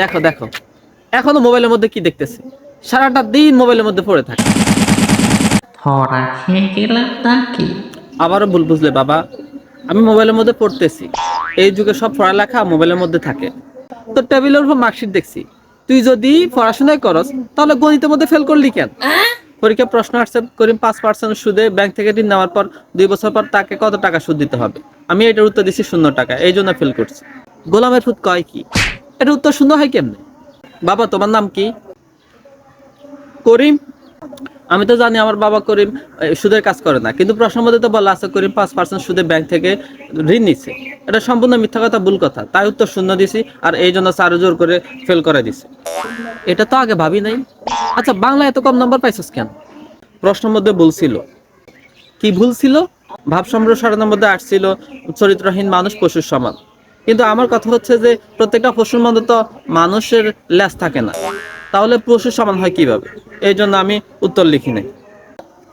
দেখো দেখো। এখনও মোবাইলের মধ্যে কি দেখতেছে? সারাটা দিন মোবাইলের মধ্যে পড়ে থাকে। ধরা খেয়ে গেলাম নাকি? আবারও ভুল বুঝলে বাবা। আমি মোবাইলের মধ্যে পড়তেছি। এই যুগে সব পড়ালেখা মোবাইলের মধ্যে থাকে। তো টেবিলের উপর মার্কশিট দেখছি। তুই যদি পড়াশোনায় করস তাহলে গণিতের মধ্যে ফেল করলি কেন? পরীক্ষা প্রশ্ন আসছে করিম পাঁচ পার্সেন্ট সুদে ব্যাংক থেকে ঋণ নেওয়ার পর দুই বছর পর তাকে কত টাকা সুদ দিতে হবে? আমি এটার উত্তর দিচ্ছি শূন্য টাকা এই জন্য ফেল করছি। গোলামের ফুট কয় কি? এটার উত্তর শূন্য হয় কেমনে? বাবা, তোমার নাম কি? করিম? আমি তো জানি আমার বাবা করিম সুদের কাজ করে না, কিন্তু প্রশ্নের মধ্যে তো বলা আছে করিম পাঁচ পার্সেন্ট সুদে ব্যাংক থেকে ঋণ নিচ্ছে। এটা সম্পূর্ণ মিথ্যা কথা, ভুল কথা। তাই উত্তর শূন্য দিছি আর এই জন্য চারো জোর করে ফেল করে দিছে। এটা তো আগে ভাবি নাই। আচ্ছা বাংলা এত কম নম্বর পাইছিস কেন? প্রশ্নের মধ্যে ভুল ছিল। কি ভুল ছিল? ভাব সম্প্রসারণের মধ্যে আসছিল, চরিত্রহীন মানুষ পশুর সমান। কিন্তু আমার কথা হচ্ছে যে প্রত্যেকটা পশুর মধ্যে তো মানুষের ল্যাস থাকে না। তাহলে পশুর সমান হয় কীভাবে? এই জন্য আমি উত্তর লিখি নাই।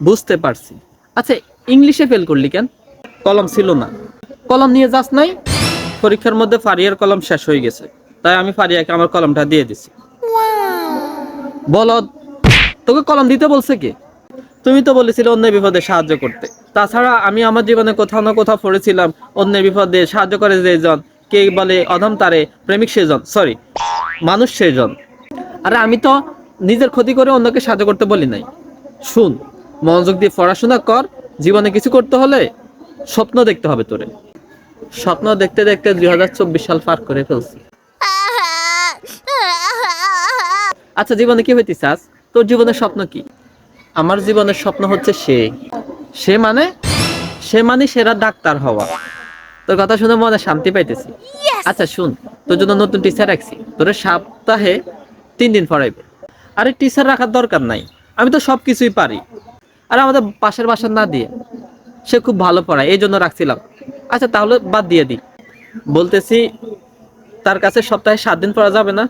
বুঝতে পারছি। আচ্ছা ইংলিশে ফেল করলি কেন? কলম ছিল না। কলম নিয়ে যাস নাই। পরীক্ষার মধ্যে ফারিয়ার কলম শেষ হয়ে গেছে। তাই আমি ফারিয়াকে আমার কলমটা দিয়ে দিছি। বলদ, তোকে কলম দিতে বলছে কি? তুমি তো বলেছিলে অন্যের বিপদে সাহায্য করতে। তাছাড়া আমি আমার জীবনে কোথাও না কোথাও পড়েছিলাম। অন্যের বিপদে সাহায্য করে যেজন কে বলে অধম, তারে প্রেমিক সেজন সরি মানুষ সেজন। আরে আমি তো নিজের ক্ষতি করে অন্যকে সাহায্য করতে বলি নাই। শুন, মনোযোগ দিয়ে পড়াশোনা কর, জীবনে কিছু করতে হলে স্বপ্ন দেখতে হবে তোরে। স্বপ্ন দেখতে দেখতে দুই হাজার চব্বিশ সাল পার করে ফেলছি। আচ্ছা জীবনে কি হইতে চাস তোর জীবনের স্বপ্ন কি? আমার জীবনের স্বপ্ন হচ্ছে সে। সে মানে? সে মানে সেরা ডাক্তার হওয়া। তোর কথা শুনে মনে শান্তি পাইতেছি। আচ্ছা শুন তোর জন্য নতুন টিচার রাখছি। তোর সপ্তাহে তিন দিন পড়াইবে। আরে টিচার রাখার দরকার নাই। আমি তো সব কিছুই পারি। আর আমাদের পাশের বাসা না দিয়ে সে খুব ভালো পড়ায় এই জন্য রাখছিলাম। আচ্ছা তাহলে বাদ দিয়ে দিই। বলতেছি তার কাছে সপ্তাহে সাত দিন পড়া যাবে না।